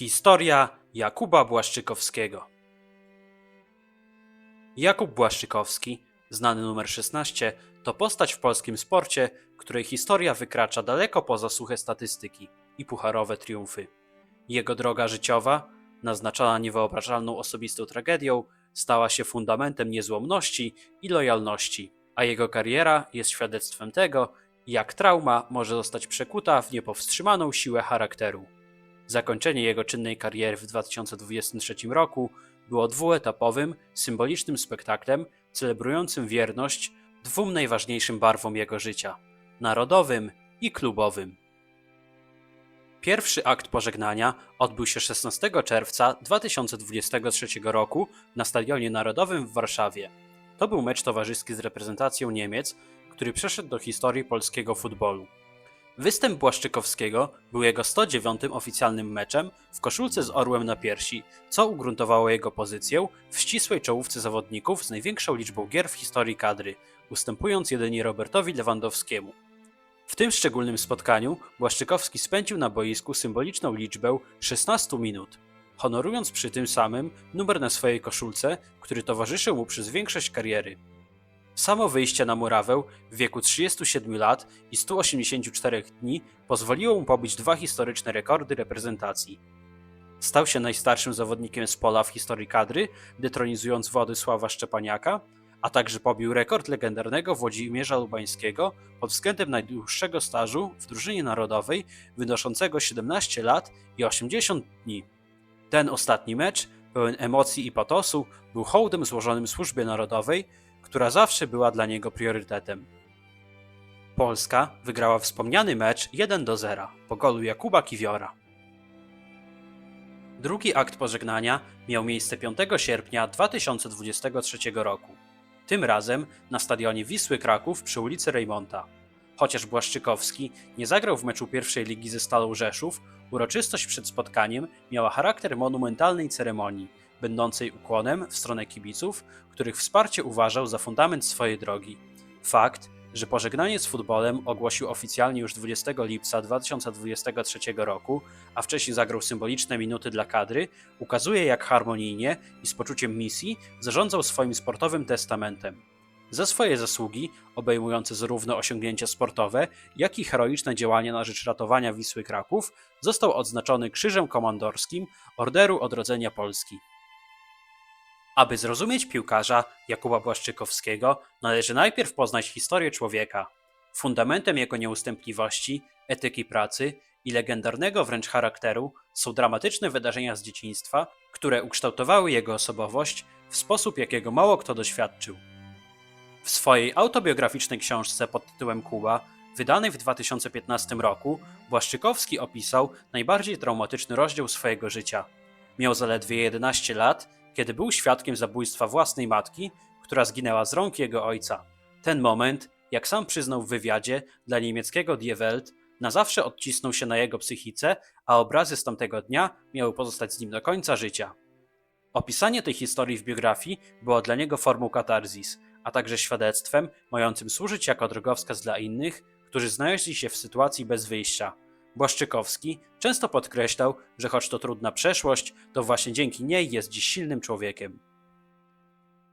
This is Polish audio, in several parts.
Historia Jakuba Błaszczykowskiego Jakub Błaszczykowski, znany numer 16, to postać w polskim sporcie, której historia wykracza daleko poza suche statystyki i pucharowe triumfy. Jego droga życiowa, naznaczona niewyobrażalną osobistą tragedią, stała się fundamentem niezłomności i lojalności, a jego kariera jest świadectwem tego, jak trauma może zostać przekuta w niepowstrzymaną siłę charakteru. Zakończenie jego czynnej kariery w 2023 roku było dwuetapowym, symbolicznym spektaklem celebrującym wierność dwóm najważniejszym barwom jego życia narodowym i klubowym. Pierwszy akt pożegnania odbył się 16 czerwca 2023 roku na Stadionie Narodowym w Warszawie. To był mecz towarzyski z reprezentacją Niemiec, który przeszedł do historii polskiego futbolu. Występ Błaszczykowskiego był jego 109 oficjalnym meczem w koszulce z orłem na piersi, co ugruntowało jego pozycję w ścisłej czołówce zawodników z największą liczbą gier w historii kadry, ustępując jedynie Robertowi Lewandowskiemu. W tym szczególnym spotkaniu Błaszczykowski spędził na boisku symboliczną liczbę 16 minut, honorując przy tym samym numer na swojej koszulce, który towarzyszył mu przez większość kariery. Samo wyjście na murawę w wieku 37 lat i 184 dni pozwoliło mu pobić dwa historyczne rekordy reprezentacji. Stał się najstarszym zawodnikiem z pola w historii kadry, detronizując Władysława Szczepaniaka, a także pobił rekord legendarnego Włodzimierza Lubańskiego pod względem najdłuższego stażu w drużynie narodowej wynoszącego 17 lat i 80 dni. Ten ostatni mecz, pełen emocji i patosu, był hołdem złożonym służbie narodowej, która zawsze była dla niego priorytetem. Polska wygrała wspomniany mecz 1 do 0 po golu Jakuba Kiwiora. Drugi akt pożegnania miał miejsce 5 sierpnia 2023 roku. Tym razem na stadionie Wisły Kraków przy ulicy Rejmonta. Chociaż Błaszczykowski nie zagrał w meczu pierwszej ligi ze Stalą Rzeszów, uroczystość przed spotkaniem miała charakter monumentalnej ceremonii, będącej ukłonem w stronę kibiców, których wsparcie uważał za fundament swojej drogi. Fakt, że pożegnanie z futbolem ogłosił oficjalnie już 20 lipca 2023 roku, a wcześniej zagrał symboliczne minuty dla kadry, ukazuje jak harmonijnie i z poczuciem misji zarządzał swoim sportowym testamentem. Za swoje zasługi, obejmujące zarówno osiągnięcia sportowe, jak i heroiczne działania na rzecz ratowania Wisły Kraków, został odznaczony Krzyżem Komandorskim Orderu Odrodzenia Polski. Aby zrozumieć piłkarza Jakuba Błaszczykowskiego, należy najpierw poznać historię człowieka. Fundamentem jego nieustępliwości, etyki pracy i legendarnego wręcz charakteru są dramatyczne wydarzenia z dzieciństwa, które ukształtowały jego osobowość w sposób, jakiego mało kto doświadczył. W swojej autobiograficznej książce pod tytułem Kuba, wydanej w 2015 roku, Błaszczykowski opisał najbardziej traumatyczny rozdział swojego życia. Miał zaledwie 11 lat kiedy był świadkiem zabójstwa własnej matki, która zginęła z rąk jego ojca. Ten moment, jak sam przyznał w wywiadzie dla niemieckiego Die Welt, na zawsze odcisnął się na jego psychice, a obrazy z tamtego dnia miały pozostać z nim do końca życia. Opisanie tej historii w biografii było dla niego formą katarzis, a także świadectwem mającym służyć jako drogowskaz dla innych, którzy znaleźli się w sytuacji bez wyjścia – Błaszczykowski często podkreślał, że choć to trudna przeszłość, to właśnie dzięki niej jest dziś silnym człowiekiem.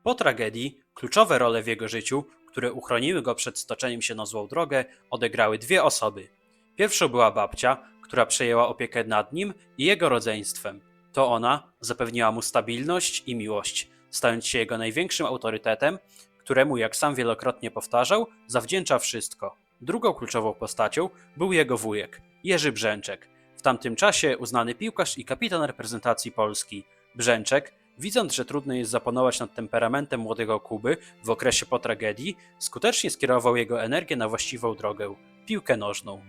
Po tragedii kluczowe role w jego życiu, które uchroniły go przed stoczeniem się na złą drogę, odegrały dwie osoby. Pierwszą była babcia, która przejęła opiekę nad nim i jego rodzeństwem. To ona zapewniła mu stabilność i miłość, stając się jego największym autorytetem, któremu, jak sam wielokrotnie powtarzał, zawdzięcza wszystko. Drugą kluczową postacią był jego wujek, Jerzy Brzęczek, w tamtym czasie uznany piłkarz i kapitan reprezentacji Polski. Brzęczek, widząc, że trudno jest zapanować nad temperamentem młodego Kuby w okresie po tragedii, skutecznie skierował jego energię na właściwą drogę piłkę nożną.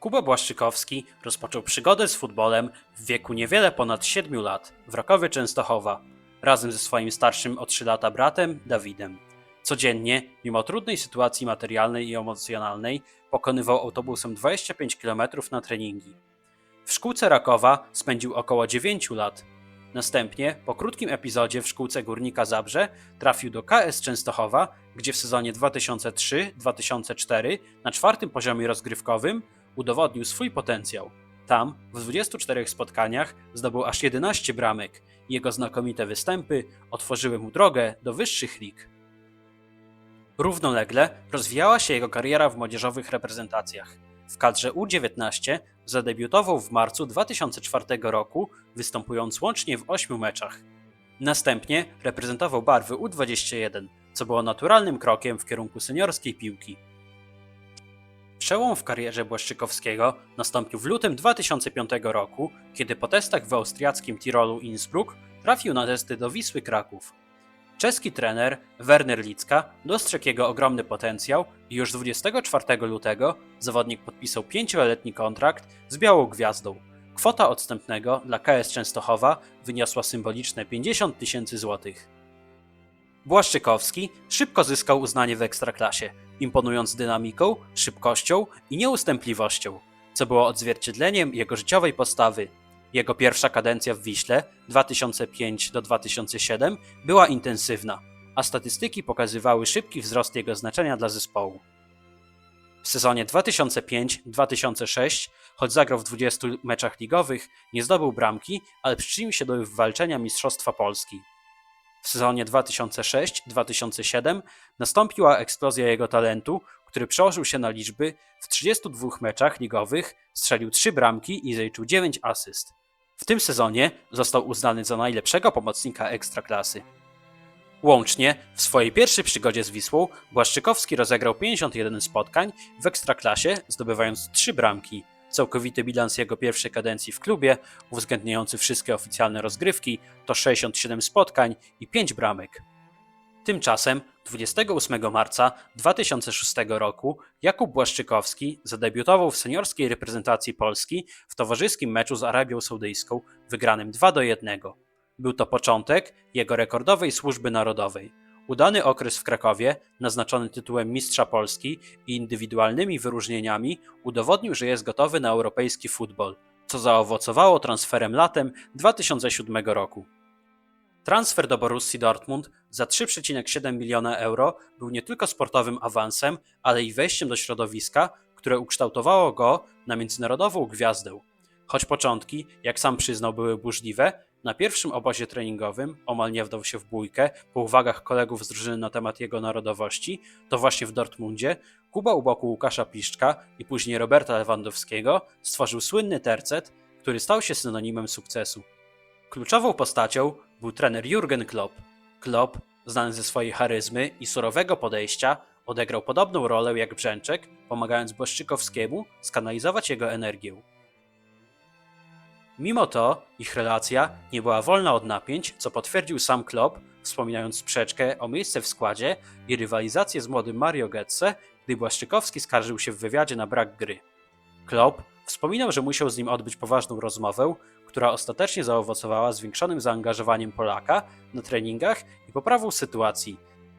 Kuba Błaszczykowski rozpoczął przygodę z futbolem w wieku niewiele ponad 7 lat w Rakowie Częstochowa, razem ze swoim starszym o 3 lata bratem Dawidem. Codziennie, mimo trudnej sytuacji materialnej i emocjonalnej, pokonywał autobusem 25 km na treningi. W szkółce Rakowa spędził około 9 lat. Następnie, po krótkim epizodzie w szkółce Górnika Zabrze, trafił do KS Częstochowa, gdzie w sezonie 2003-2004 na czwartym poziomie rozgrywkowym udowodnił swój potencjał. Tam, w 24 spotkaniach, zdobył aż 11 bramek. Jego znakomite występy otworzyły mu drogę do wyższych lig. Równolegle rozwijała się jego kariera w młodzieżowych reprezentacjach. W kadrze U19 zadebiutował w marcu 2004 roku, występując łącznie w 8 meczach. Następnie reprezentował barwy U21, co było naturalnym krokiem w kierunku seniorskiej piłki. Przełom w karierze Błaszczykowskiego nastąpił w lutym 2005 roku, kiedy po testach w austriackim Tirolu Innsbruck trafił na testy do Wisły Kraków. Czeski trener Werner Licka dostrzegł jego ogromny potencjał i już 24 lutego zawodnik podpisał pięcioletni kontrakt z Białą Gwiazdą. Kwota odstępnego dla KS Częstochowa wyniosła symboliczne 50 tysięcy złotych. Błaszczykowski szybko zyskał uznanie w ekstraklasie, imponując dynamiką, szybkością i nieustępliwością, co było odzwierciedleniem jego życiowej postawy. Jego pierwsza kadencja w Wiśle 2005-2007 była intensywna, a statystyki pokazywały szybki wzrost jego znaczenia dla zespołu. W sezonie 2005-2006, choć zagrał w 20 meczach ligowych, nie zdobył bramki, ale przyczynił się do wywalczenia Mistrzostwa Polski. W sezonie 2006-2007 nastąpiła eksplozja jego talentu, który przełożył się na liczby w 32 meczach ligowych, strzelił 3 bramki i zaliczył 9 asyst. W tym sezonie został uznany za najlepszego pomocnika ekstraklasy. Łącznie w swojej pierwszej przygodzie z Wisłą Błaszczykowski rozegrał 51 spotkań w ekstraklasie, zdobywając 3 bramki. Całkowity bilans jego pierwszej kadencji w klubie, uwzględniający wszystkie oficjalne rozgrywki, to 67 spotkań i 5 bramek. Tymczasem 28 marca 2006 roku Jakub Błaszczykowski zadebiutował w seniorskiej reprezentacji Polski w towarzyskim meczu z Arabią Saudyjską, wygranym 2 do 1. Był to początek jego rekordowej służby narodowej. Udany okres w Krakowie, naznaczony tytułem Mistrza Polski i indywidualnymi wyróżnieniami, udowodnił, że jest gotowy na europejski futbol, co zaowocowało transferem latem 2007 roku. Transfer do Borussii Dortmund za 3,7 miliona euro był nie tylko sportowym awansem, ale i wejściem do środowiska, które ukształtowało go na międzynarodową gwiazdę. Choć początki, jak sam przyznał, były burzliwe, na pierwszym obozie treningowym omal nie wdał się w bójkę po uwagach kolegów z drużyny na temat jego narodowości, to właśnie w Dortmundzie Kuba u boku Łukasza Piszczka i później Roberta Lewandowskiego stworzył słynny tercet, który stał się synonimem sukcesu. Kluczową postacią był trener Jurgen Klopp. Klopp, znany ze swojej charyzmy i surowego podejścia, odegrał podobną rolę jak Brzęczek, pomagając Błaszczykowskiemu skanalizować jego energię. Mimo to ich relacja nie była wolna od napięć, co potwierdził sam Klopp, wspominając sprzeczkę o miejsce w składzie i rywalizację z młodym Mario Götze, gdy Błaszczykowski skarżył się w wywiadzie na brak gry. Klopp wspominał, że musiał z nim odbyć poważną rozmowę, która ostatecznie zaowocowała zwiększonym zaangażowaniem Polaka na treningach i poprawą sytuacji.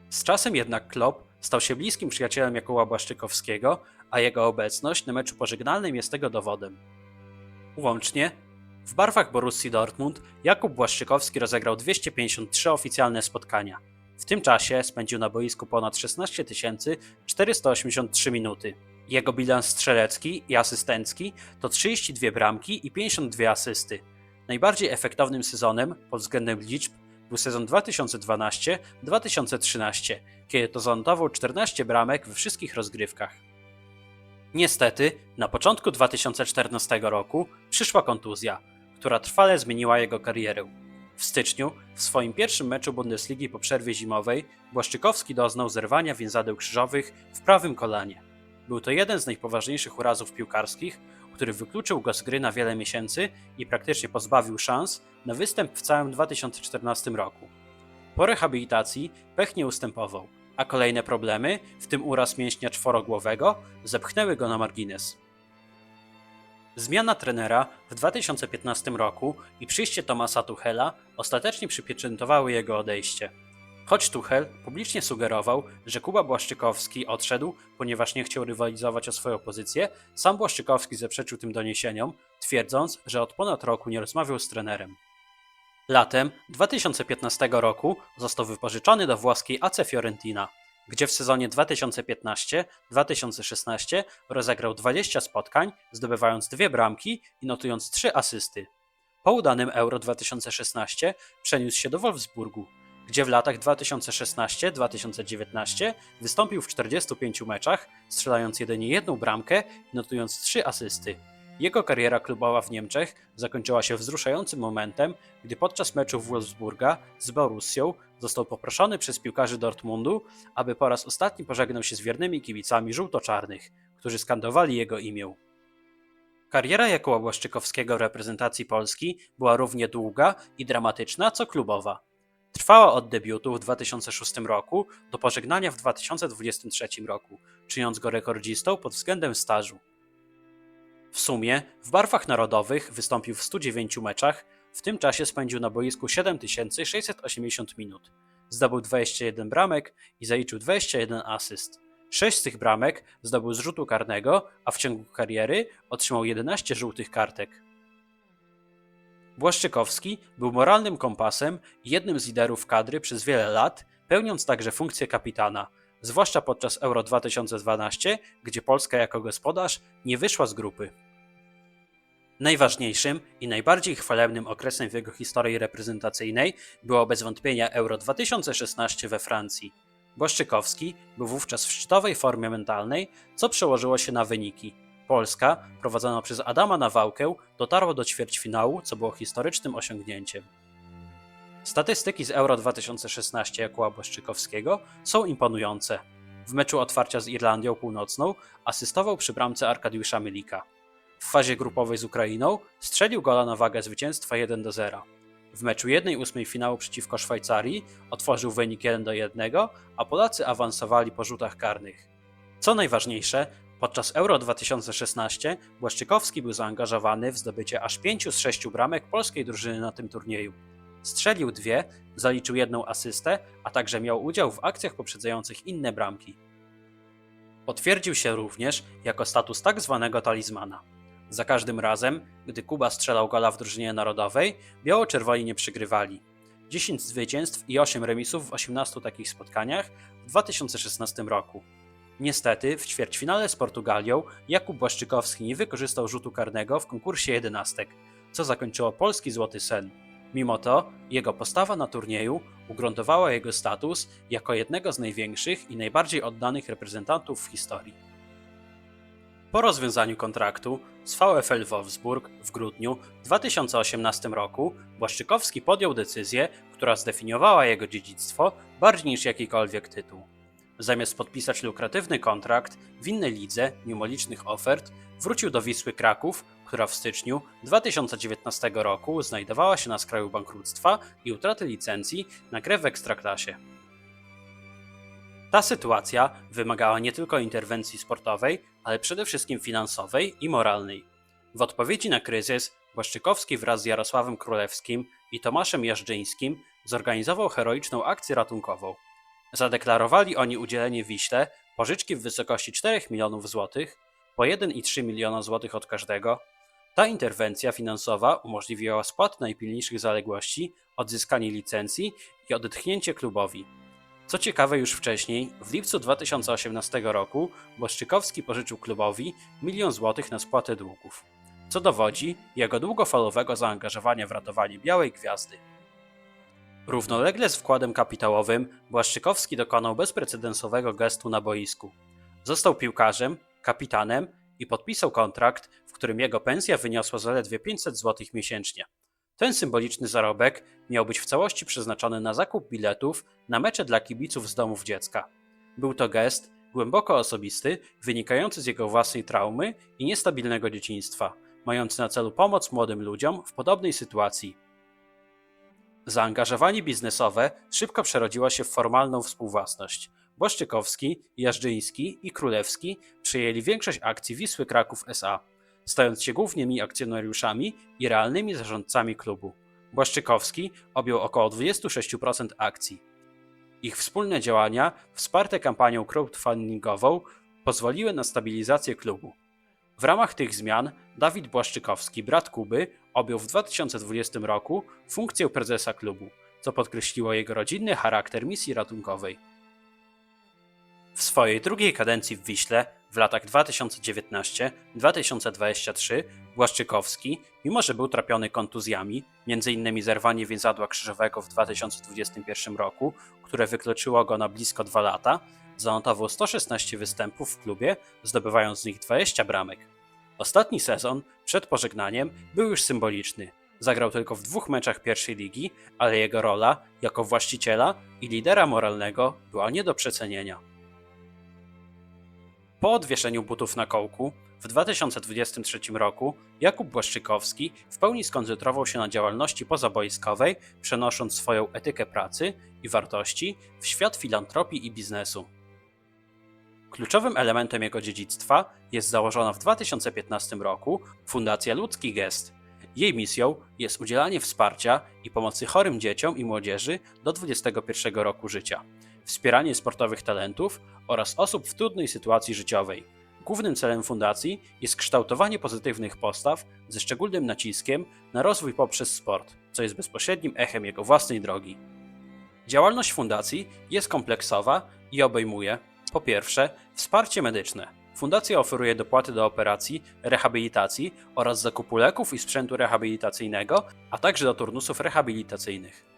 Z czasem jednak Klopp stał się bliskim przyjacielem Jakuba Błaszczykowskiego, a jego obecność na meczu pożegnalnym jest tego dowodem. Łącznie w barwach Borussii Dortmund Jakub Błaszczykowski rozegrał 253 oficjalne spotkania. W tym czasie spędził na boisku ponad 16 483 minuty. Jego bilans strzelecki i asystencki to 32 bramki i 52 asysty. Najbardziej efektownym sezonem pod względem liczb był sezon 2012-2013, kiedy to zanotował 14 bramek we wszystkich rozgrywkach. Niestety, na początku 2014 roku przyszła kontuzja, która trwale zmieniła jego karierę. W styczniu, w swoim pierwszym meczu Bundesligi po przerwie zimowej, Błaszczykowski doznał zerwania więzadeł krzyżowych w prawym kolanie. Był to jeden z najpoważniejszych urazów piłkarskich, który wykluczył go z gry na wiele miesięcy i praktycznie pozbawił szans na występ w całym 2014 roku. Po rehabilitacji pech nie ustępował, a kolejne problemy, w tym uraz mięśnia czworogłowego, zepchnęły go na margines. Zmiana trenera w 2015 roku i przyjście Tomasa Tuchela ostatecznie przypieczętowały jego odejście. Choć Tuchel publicznie sugerował, że Kuba Błaszczykowski odszedł, ponieważ nie chciał rywalizować o swoją pozycję, sam Błaszczykowski zaprzeczył tym doniesieniom, twierdząc, że od ponad roku nie rozmawiał z trenerem. Latem 2015 roku został wypożyczony do włoskiej AC Fiorentina. Gdzie w sezonie 2015-2016 rozegrał 20 spotkań, zdobywając dwie bramki i notując trzy asysty. Po udanym Euro 2016 przeniósł się do Wolfsburgu, gdzie w latach 2016-2019 wystąpił w 45 meczach, strzelając jedynie jedną bramkę i notując trzy asysty. Jego kariera klubowa w Niemczech zakończyła się wzruszającym momentem, gdy podczas meczu Wolfsburga z Borussią został poproszony przez piłkarzy Dortmundu, aby po raz ostatni pożegnał się z wiernymi kibicami żółto-czarnych, którzy skandowali jego imię. Kariera Jakuba Błaszczykowskiego w reprezentacji Polski była równie długa i dramatyczna co klubowa. Trwała od debiutu w 2006 roku do pożegnania w 2023 roku, czyniąc go rekordzistą pod względem stażu. W sumie w barwach narodowych wystąpił w 109 meczach, w tym czasie spędził na boisku 7680 minut. Zdobył 21 bramek i zaliczył 21 asyst. Sześć z tych bramek zdobył z rzutu karnego, a w ciągu kariery otrzymał 11 żółtych kartek. Błaszczykowski był moralnym kompasem i jednym z liderów kadry przez wiele lat, pełniąc także funkcję kapitana, zwłaszcza podczas Euro 2012, gdzie Polska jako gospodarz nie wyszła z grupy. Najważniejszym i najbardziej chwalebnym okresem w jego historii reprezentacyjnej było bez wątpienia Euro 2016 we Francji. Błaszczykowski był wówczas w szczytowej formie mentalnej, co przełożyło się na wyniki. Polska, prowadzona przez Adama Nawałkę, dotarła do ćwierćfinału, co było historycznym osiągnięciem. Statystyki z Euro 2016 Jakuba Błaszczykowskiego są imponujące. W meczu otwarcia z Irlandią Północną asystował przy bramce Arkadiusza Mylika. W fazie grupowej z Ukrainą strzelił gola na wagę zwycięstwa 1 do 0. W meczu 1-8 finału przeciwko Szwajcarii otworzył wynik 1 do 1, a Polacy awansowali po rzutach karnych. Co najważniejsze, podczas Euro 2016 Błaszczykowski był zaangażowany w zdobycie aż 5 z 6 bramek polskiej drużyny na tym turnieju. Strzelił dwie, zaliczył jedną asystę, a także miał udział w akcjach poprzedzających inne bramki. Potwierdził się również jako status tak zwanego talizmana. Za każdym razem, gdy Kuba strzelał gola w drużynie narodowej, biało-czerwoni nie przygrywali. 10 zwycięstw i 8 remisów w 18 takich spotkaniach w 2016 roku. Niestety, w ćwierćfinale z Portugalią Jakub Błaszczykowski nie wykorzystał rzutu karnego w konkursie jedenastek, co zakończyło polski złoty sen. Mimo to, jego postawa na turnieju ugruntowała jego status jako jednego z największych i najbardziej oddanych reprezentantów w historii. Po rozwiązaniu kontraktu z VfL Wolfsburg w grudniu 2018 roku Błaszczykowski podjął decyzję, która zdefiniowała jego dziedzictwo bardziej niż jakikolwiek tytuł. Zamiast podpisać lukratywny kontrakt w innej lidze, mimo licznych ofert, wrócił do Wisły Kraków, która w styczniu 2019 roku znajdowała się na skraju bankructwa i utraty licencji na grę w Ekstraklasie. Ta sytuacja wymagała nie tylko interwencji sportowej, ale przede wszystkim finansowej i moralnej. W odpowiedzi na kryzys Błaszczykowski wraz z Jarosławem Królewskim i Tomaszem Jażdżyńskim zorganizował heroiczną akcję ratunkową. Zadeklarowali oni udzielenie Wiśle pożyczki w wysokości 4 milionów złotych, po 1,3 miliona złotych od każdego. Ta interwencja finansowa umożliwiła spłatę najpilniejszych zaległości, odzyskanie licencji i odetchnięcie klubowi. Co ciekawe, już wcześniej, w lipcu 2018 roku, Błaszczykowski pożyczył klubowi milion złotych na spłatę długów, co dowodzi jego długofalowego zaangażowania w ratowanie Białej Gwiazdy. Równolegle z wkładem kapitałowym Błaszczykowski dokonał bezprecedensowego gestu na boisku. Został piłkarzem, kapitanem i podpisał kontrakt, w którym jego pensja wyniosła zaledwie 500 zł miesięcznie. Ten symboliczny zarobek miał być w całości przeznaczony na zakup biletów na mecze dla kibiców z domów dziecka. Był to gest głęboko osobisty, wynikający z jego własnej traumy i niestabilnego dzieciństwa, mający na celu pomoc młodym ludziom w podobnej sytuacji. Zaangażowanie biznesowe szybko przerodziło się w formalną współwłasność. Błaszczykowski, Jażdżyński i Królewski przejęli większość akcji Wisły Kraków SA, stając się głównymi akcjonariuszami i realnymi zarządcami klubu. Błaszczykowski objął około 26% akcji. Ich wspólne działania, wsparte kampanią crowdfundingową, pozwoliły na stabilizację klubu. W ramach tych zmian Dawid Błaszczykowski, brat Kuby, objął w 2020 roku funkcję prezesa klubu, co podkreśliło jego rodzinny charakter misji ratunkowej. W swojej drugiej kadencji w Wiśle w latach 2019-2023 Błaszczykowski, mimo że był trapiony kontuzjami, m.in. zerwanie więzadła krzyżowego w 2021 roku, które wykluczyło go na blisko dwa lata, zanotował 116 występów w klubie, zdobywając z nich 20 bramek. Ostatni sezon, przed pożegnaniem, był już symboliczny. Zagrał tylko w dwóch meczach pierwszej ligi, ale jego rola jako właściciela i lidera moralnego była nie do przecenienia. Po odwieszeniu butów na kołku w 2023 roku Jakub Błaszczykowski w pełni skoncentrował się na działalności pozaboiskowej, przenosząc swoją etykę pracy i wartości w świat filantropii i biznesu. Kluczowym elementem jego dziedzictwa jest założona w 2015 roku Fundacja Ludzki Gest. Jej misją jest udzielanie wsparcia i pomocy chorym dzieciom i młodzieży do 21 roku życia, wspieranie sportowych talentów oraz osób w trudnej sytuacji życiowej. Głównym celem fundacji jest kształtowanie pozytywnych postaw ze szczególnym naciskiem na rozwój poprzez sport, co jest bezpośrednim echem jego własnej drogi. Działalność fundacji jest kompleksowa i obejmuje po pierwsze, wsparcie medyczne. Fundacja oferuje dopłaty do operacji, rehabilitacji oraz zakupu leków i sprzętu rehabilitacyjnego, a także do turnusów rehabilitacyjnych.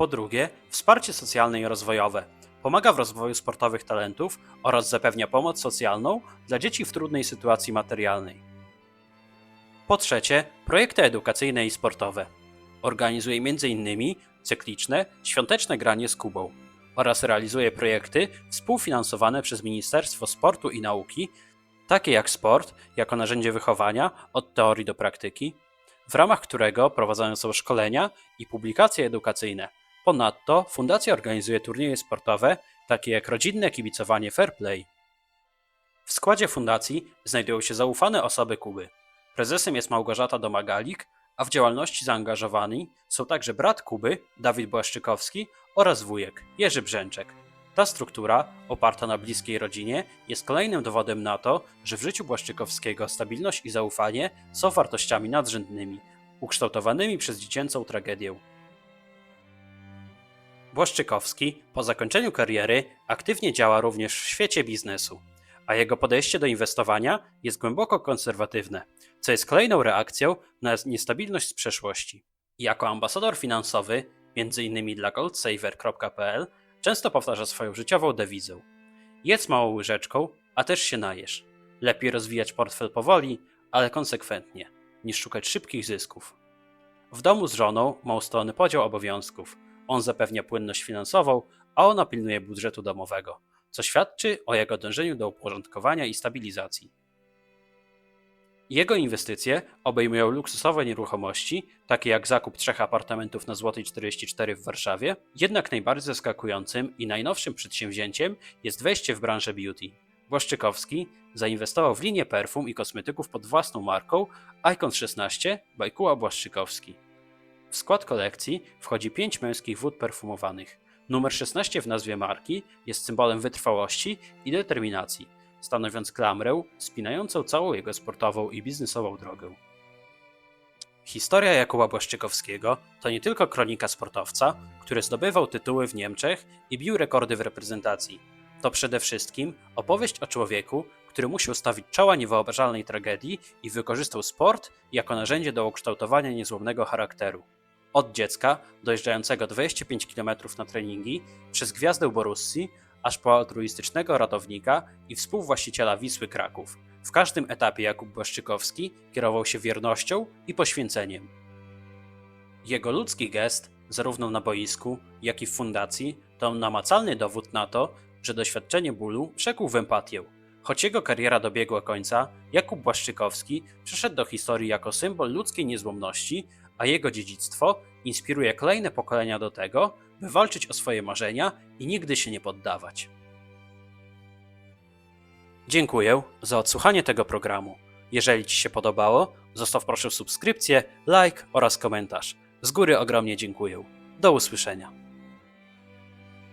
Po drugie, wsparcie socjalne i rozwojowe. Pomaga w rozwoju sportowych talentów oraz zapewnia pomoc socjalną dla dzieci w trudnej sytuacji materialnej. Po trzecie, projekty edukacyjne i sportowe. Organizuje m.in. cykliczne, świąteczne granie z Kubą oraz realizuje projekty współfinansowane przez Ministerstwo Sportu i Nauki, takie jak sport jako narzędzie wychowania od teorii do praktyki, w ramach którego prowadzone są szkolenia i publikacje edukacyjne. Ponadto fundacja organizuje turnieje sportowe, takie jak rodzinne kibicowanie Fair Play. W składzie fundacji znajdują się zaufane osoby Kuby. Prezesem jest Małgorzata Domagalik, a w działalności zaangażowani są także brat Kuby, Dawid Błaszczykowski oraz wujek, Jerzy Brzęczek. Ta struktura, oparta na bliskiej rodzinie, jest kolejnym dowodem na to, że w życiu Błaszczykowskiego stabilność i zaufanie są wartościami nadrzędnymi, ukształtowanymi przez dziecięcą tragedię. Błaszczykowski po zakończeniu kariery aktywnie działa również w świecie biznesu, a jego podejście do inwestowania jest głęboko konserwatywne, co jest kolejną reakcją na niestabilność z przeszłości. Jako ambasador finansowy, m.in. dla goldsaver.pl, często powtarza swoją życiową dewizę: Jedz małą łyżeczką, a też się najesz. Lepiej rozwijać portfel powoli, ale konsekwentnie, niż szukać szybkich zysków. W domu z żoną ma ustalony podział obowiązków. On zapewnia płynność finansową, a ona pilnuje budżetu domowego, co świadczy o jego dążeniu do uporządkowania i stabilizacji. Jego inwestycje obejmują luksusowe nieruchomości, takie jak zakup trzech apartamentów na Złotej 44 w Warszawie, jednak najbardziej zaskakującym i najnowszym przedsięwzięciem jest wejście w branżę beauty. Błaszczykowski zainwestował w linię perfum i kosmetyków pod własną marką Icon 16 Bajkuła Błaszczykowski. W skład kolekcji wchodzi pięć męskich wód perfumowanych. Numer 16 w nazwie marki jest symbolem wytrwałości i determinacji, stanowiąc klamrę spinającą całą jego sportową i biznesową drogę. Historia Jakuba Błaszczykowskiego to nie tylko kronika sportowca, który zdobywał tytuły w Niemczech i bił rekordy w reprezentacji. To przede wszystkim opowieść o człowieku, który musiał stawić czoła niewyobrażalnej tragedii i wykorzystał sport jako narzędzie do ukształtowania niezłomnego charakteru. Od dziecka, dojeżdżającego 25 km na treningi, przez gwiazdę Borussii, aż po altruistycznego ratownika i współwłaściciela Wisły Kraków. W każdym etapie Jakub Błaszczykowski kierował się wiernością i poświęceniem. Jego ludzki gest, zarówno na boisku, jak i w fundacji, to namacalny dowód na to, że doświadczenie bólu przekuł w empatię. Choć jego kariera dobiegła końca, Jakub Błaszczykowski przeszedł do historii jako symbol ludzkiej niezłomności, a jego dziedzictwo inspiruje kolejne pokolenia do tego, by walczyć o swoje marzenia i nigdy się nie poddawać. Dziękuję za odsłuchanie tego programu. Jeżeli Ci się podobało, zostaw proszę subskrypcję, like oraz komentarz. Z góry ogromnie dziękuję. Do usłyszenia.